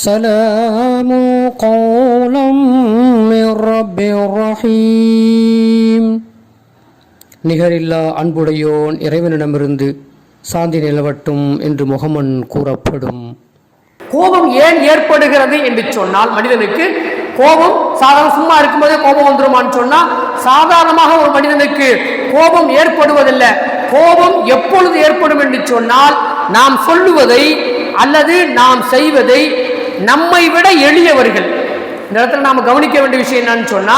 سلام قولا من رب رحيم நிகரில்லா அன்புடையோன் இறைவனிடமிருந்து சாந்தி நிலவட்டும் என்று முகமன் கூறப்படும் கோபம் ஏன் ஏற்படுகிறது என்று சொன்னால் மனிதனுக்கு கோபம் சாதாரண சும்மா இருக்கும்போதே கோபம் வந்துருமான்னு சொன்னா சாதாரணமாக ஒரு மனிதனுக்கு கோபம் ஏற்படுவதில்லை கோபம் எப்பொழுது ஏற்படும் என்று சொன்னால் நாம் சொல்லுவதை அல்லது நாம் செய்வதை நம்மை விட எளியவர்கள். இந்த இடத்துல நாம கவனிக்க வேண்டிய விஷயம் என்னன்னு சொன்னா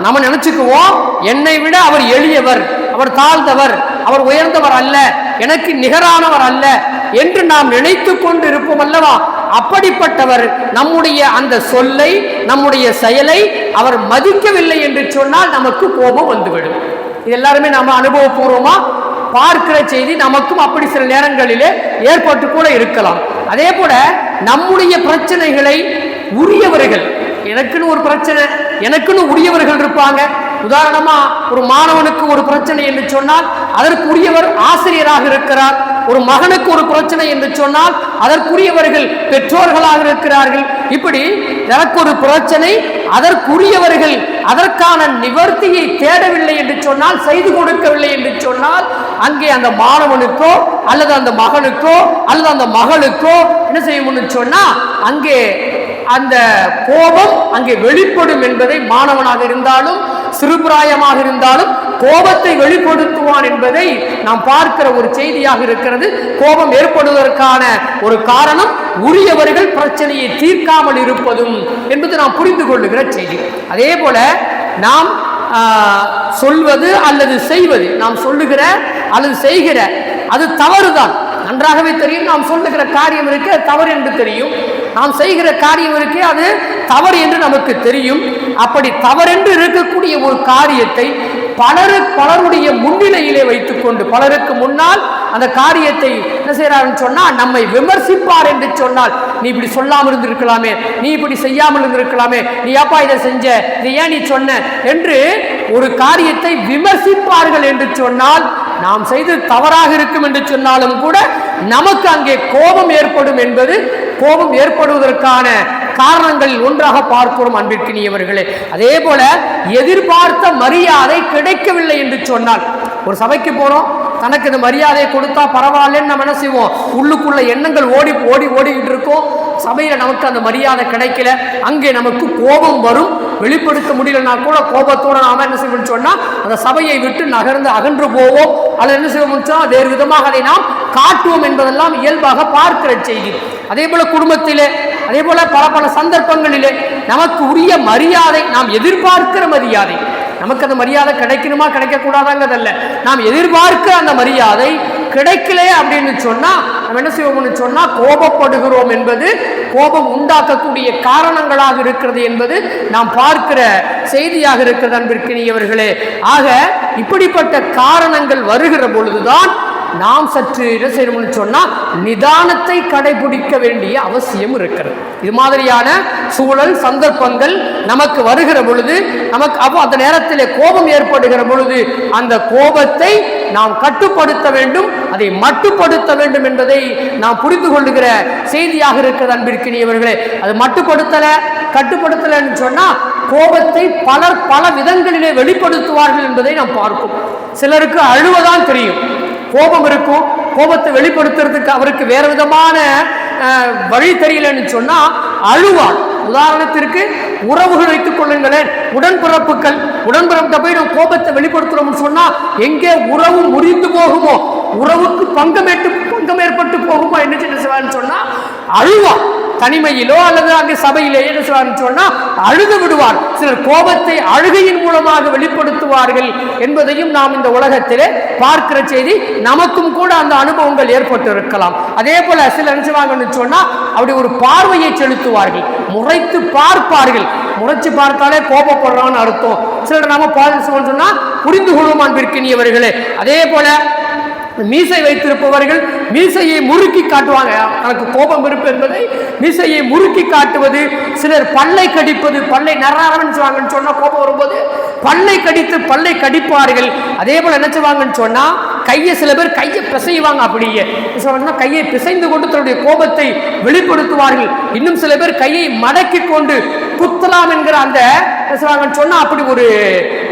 நம்ம நினைச்சுக்குவோம் என்னை விட அவர் எளியவர் அவர் தாழ்ந்தவர் அவர் உயர்ந்தவர் அல்ல எனக்கு நிகரானவர் அல்ல என்று நாம் நினைத்து கொண்டு இருப்போம் அல்லவா? அப்படிப்பட்டவர் நம்முடைய அந்த சொல்லை நம்முடைய செயலை அவர் மதிக்கவில்லை என்று சொன்னால் நமக்கு கோபம் வந்துவிடும். இது எல்லாருமே நம்ம அனுபவபூர்வமா பார்க்கிற செய்தி நமக்கும் அப்படி சில நேரங்களிலே ஏற்பட்டு கூட இருக்கலாம். அதே போல நம்முடைய பிரச்சனைகளை உரியவர்கள் எனக்குன்னு ஒரு பிரச்சனை எனக்குன்னு உரியவர்கள் இருப்பாங்க. உதாரணமா ஒரு மாணவனுக்கு ஒரு பிரச்சனை என்று சொன்னால் அதற்குரியவர் ஆசிரியராக இருக்கிறார். ஒரு மகனுக்கு ஒரு பிரச்சனை என்று சொன்னால் அதற்குரியவர்கள் பெற்றோர்களாக இருக்கிறார்கள். இப்படி எனக்கு ஒரு பிரச்சனை அதற்குரியவர்கள் அதற்கான நிவர்த்தியை தேடவில்லை என்று சொன்னால் செய்து கொடுக்கவில்லை என்று சொன்னால் அங்கே அந்த மாணவனுக்கோ அல்லது அந்த மகனுக்கோ அல்லது அந்த மகளுக்கோ என்ன செய்யும்னு சொன்னா அங்கே அந்த கோபம் அங்கே வெளிப்படும் என்பதை மாணவனாக இருந்தாலும் சிறுபிராயமாக இருந்தாலும் கோபத்தை வெளிப்படுத்துவான் என்பதை நாம் பார்க்கிற ஒரு செய்தியாக இருக்கிறது. கோபம் ஏற்படுவதற்கான ஒரு காரணம் உரியவர்கள் பிரச்சனையை தீர்க்காமல் இருப்பதும் என்பது நாம் புரிந்து கொள்ளுகிற செய்தி. அதே போல நாம் சொல்வது அல்லது செய்வது. நாம் சொல்லுகிற அல்லது செய்கிற அது தவறுதான். நன்றாகவே தெரியும். நாம் சொல்லுகிற காரியம் இருக்கு அது தவறு என்று தெரியும். நாம் செய்கிற காரியம் இருக்கே அது தவறு என்று நமக்கு தெரியும். அப்படி தவறென்று இருக்கக்கூடிய ஒரு காரியத்தை பலரு பலருடைய முன்னிலையிலே வைத்துக்கொண்டு பலருக்கு முன்னால் அந்த காரியத்தை என்ன செய்கிறாருன்னு சொன்னால் நம்மை விமர்சிப்பார் என்று சொன்னால் நீ இப்படி சொல்லாமல் இருந்திருக்கலாமே நீ இப்படி செய்யாமல் இருந்திருக்கலாமே நீ அப்பா இதை செஞ்ச இதை ஏன் நீ சொன்ன என்று ஒரு காரியத்தை விமர்சிப்பார்கள் என்று சொன்னால் நாம் செய்து தவறாக இருக்கும் என்று சொன்னாலும் கூட நமக்கு அங்கே கோபம் ஏற்படும் என்பது கோபம் ஏற்படுவதற்கான காரணங்களில் ஒன்றாக பார்க்கிறோம் அன்பிற்கினியவர்களே அதே போல எதிர்பார்த்த மரியாதை கிடைக்கவில்லை என்று சொன்னால் ஒரு சபைக்கு போறோம் தனக்கு இந்த மரியாதையை கொடுத்தா பரவாயில்லன்னு நம்ம என்ன செய்வோம்? உள்ளுக்குள்ள எண்ணங்கள் ஓடி ஓடி ஓடிக்கிட்டு இருக்கோம். சபையில் நமக்கு அந்த மரியாதை கிடைக்கல. அங்கே நமக்கு கோபம் வரும். வெளிப்படுத்த முடியலனா கூட கோபத்தோட நாம என்ன செய்வோம்னு சொன்னால் அந்த சபையை விட்டு நகர்ந்து அகன்று போவோம். அதில் என்ன செய்வோம்னு சொன்னால் வேறு விதமாக அதை நாம் காட்டுவோம் என்பதெல்லாம் இயல்பாக பார்க்கிற செய்தி. அதே போல் குடும்பத்திலே அதே போல் பல பல சந்தர்ப்பங்களிலே நமக்கு உரிய மரியாதை நாம் எதிர்பார்க்கிற மரியாதை. நமக்கு அந்த மரியாதை கிடைக்கணுமா கிடைக்கக்கூடாதாங்கிறதல்ல. நாம் எதிர்பார்க்கிற அந்த மரியாதை கிடைக்கலையே அப்படின்னு சொன்னால் நம்ம என்ன செய்வோம்னு சொன்னால் கோபப்படுகிறோம் என்பது கோபம் உண்டாக்கக்கூடிய காரணங்களாக இருக்கிறது என்பது நாம் பார்க்கிற செய்தியாக இருக்கிறது அன்பிற்கினியவர்களே. ஆக இப்படிப்பட்ட காரணங்கள் வருகிற பொழுதுதான் நாம் சற்று என்ன செய்யணும்னு சொன்னால் நிதானத்தை கடைபிடிக்க வேண்டிய அவசியம் இருக்கிறது. இது மாதிரியான சூழல் சந்தர்ப்பங்கள் நமக்கு வருகிற பொழுது நமக்கு அப்போ அந்த நேரத்தில் கோபம் ஏற்படுகிற பொழுது அந்த கோபத்தை நாம் கட்டுப்படுத்த வேண்டும் அதை மட்டுப்படுத்த வேண்டும் என்பதை நாம் புரிந்து கொள்ளுகிற செய்தியாக இருக்கிறது அன்பிற்கினியவர்களே அது மட்டுப்படுத்தலை கட்டுப்படுத்தலைன்னு சொன்னால் கோபத்தை பலர் பல விதங்களிலே வெளிப்படுத்துவார்கள் என்பதை நாம் பார்ப்போம் சிலருக்கு அழுவதான் தெரியும். கோபம் இருக்கும் கோபத்தை வெளிப்படுத்துறதுக்கு அவருக்கு வேற விதமான வழி தெரியலன்னு சொன்னா அழுவார் உதாரணத்திற்கு உறவுகள் வைத்துக் கொள்ளுங்களேன். உடன்பிறப்புகள் உடன்பிறப்பிட்ட போய் நம்ம கோபத்தை வெளிப்படுத்துறோம்னு சொன்னா எங்கே உறவு முறிந்து போகுமோ உறவுக்கு பங்கமேட்டு பங்கம் ஏற்பட்டு போகுமோ என்ன செய்வான்னு சொன்னா அழுவார் தனிமையிலோ அல்லது அங்கு சபையிலோ என்ன செய்வார்னு சொன்னா அழுது விடுவார். சிலர் கோபத்தை அழுகையின் மூலமாக வெளிப்படுத்துவார்கள் என்பதையும் நாம் இந்த உலகத்திலே பார்க்கிற செய்தி. நமக்கும் கூட அந்த அனுபவங்கள் ஏற்பட்டு இருக்கலாம் அதே போல சிலர் நினைச்சுவாங்கன்னு சொன்னா அப்படி ஒரு பார்வையை செலுத்துவார்கள். முறைத்து பார்ப்பார்கள். முறைச்சு பார்த்தாலே கோபப்படுறான்னு அர்த்தம். சிலர் நாம பாதி சொன்னா புரிந்து கொள்ளும் அன்பிற்கினியவர்களே. அதே போல மீசை வைத்திருப்பவர்கள் மீசையை முறுக்கி காட்டுவாங்க. தனக்கு கோபம் இருப்பு என்பதை மீசையை முறுக்கி காட்டுவது சிலர் பல்லை கடிப்பது பல்லை நராரன்னு சொல்லுவாங்கன்னு சொன்னா கோபம் வரும்போது பல்லை கடித்து பல்லை கடிப்பார்கள். அதே போல நினைச்சுவாங்கன்னு சொன்னா கையை சில பேர் கையை பிசைவாங்க அப்படியே. கையை பிசைந்து கொண்டு தன்னுடைய கோபத்தை வெளிப்படுத்துவார்கள். இன்னும் சில பேர் கையை மடக்கி கொண்டு குத்தலாம் என்கிற அந்த என்ன சொல்றாங்கன்னு அப்படி ஒரு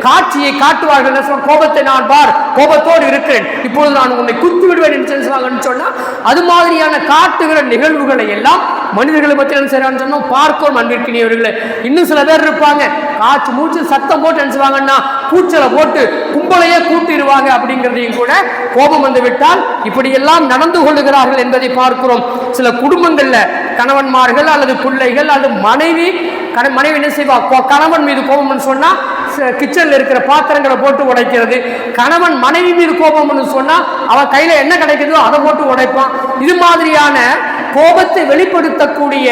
காட்சியை காட்டுவார்கள். கோபத்தை நான் பார் கோபத்தோடு இருக்கிறேன். இப்பொழுது நான் உன்னை குத்து விடுவேன் என்று சொல்லுவாங்கன்னு சொன்னா அது மாதிரியான காட்டுகிற நிகழ்வுகளை எல்லாம் மனிதர்களை பற்றி என்ன செய்யறான்னு சொன்னா பார்க்கிறோம் அன்பிற்கினியவர்களே இன்னும் சில பேர் இருப்பாங்க. காற்று மூச்சு சத்தம் போட்டு என்ன செய்வாங்கன்னா கூச்சலை போட்டு கும்பலையே கூட்டிடுவாங்க அப்படிங்கிறதையும் கூட கோபம் வந்து விட்டால் இப்படியெல்லாம் நடந்து கொள்ளுகிறார்கள் என்பதை பார்க்கிறோம். சில குடும்பங்கள்ல கணவன்மார்கள் அல்லது பிள்ளைகள் அல்லது மனைவி கண மனைவி என்ன செய்வா? கோ- கணவன் மீது கோபம்னு சொன்னால் கிச்சனில் இருக்கிற பாத்திரங்களை போட்டு உடைக்கிறது. கணவன் மனைவி மீது கோபம்னு சொன்னால் அவன் கையில் என்ன கிடைக்குதோ அதை போட்டு உடைப்பான். இது மாதிரியான கோபத்தை வெளிப்படுத்தக்கூடிய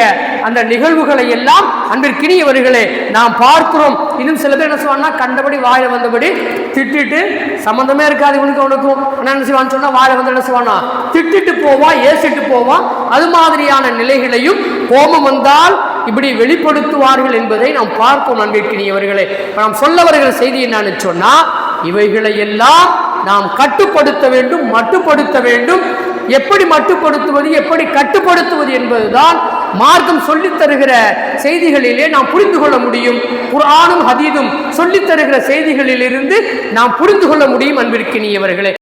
அந்த நிகழ்வுகளை எல்லாம் அன்பிற்கினியவர்களே நாம் பார்க்கிறோம். இன்னும் சில பேர் என்ன செய்வான்னா கண்டபடி வாயில வந்தபடி திட்டிட்டு சம்மந்தமே இருக்காது இவனுக்கு அவனுக்கும் என்ன செய்வான்னு சொன்னா வாயில வந்து என்ன செய்வானா திட்டிட்டு போவான் ஏசிட்டு போவான் அது மாதிரியான நிலைகளையும் கோபம் வந்தால் இப்படி வெளிப்படுத்துவார்கள் என்பதை நாம் பார்ப்போம் அன்பிற்கினியவர்களே. நாம் சொல்ல வருகிற செய்தி என்னன்னு சொன்னால் இவைகளை எல்லாம் நாம் கட்டுப்படுத்த வேண்டும் மட்டுப்படுத்த வேண்டும். எப்படி மட்டுப்படுத்துவது எப்படி கட்டுப்படுத்துவது என்பதுதான் மார்க்கம் சொல்லித் தருகிற செய்திகளிலே நாம் புரிந்து கொள்ள முடியும். குரானும் ஹதீதும் சொல்லித் தருகிற செய்திகளிலிருந்து நாம் புரிந்து கொள்ள முடியும் அன்பிற்கினியவர்களே.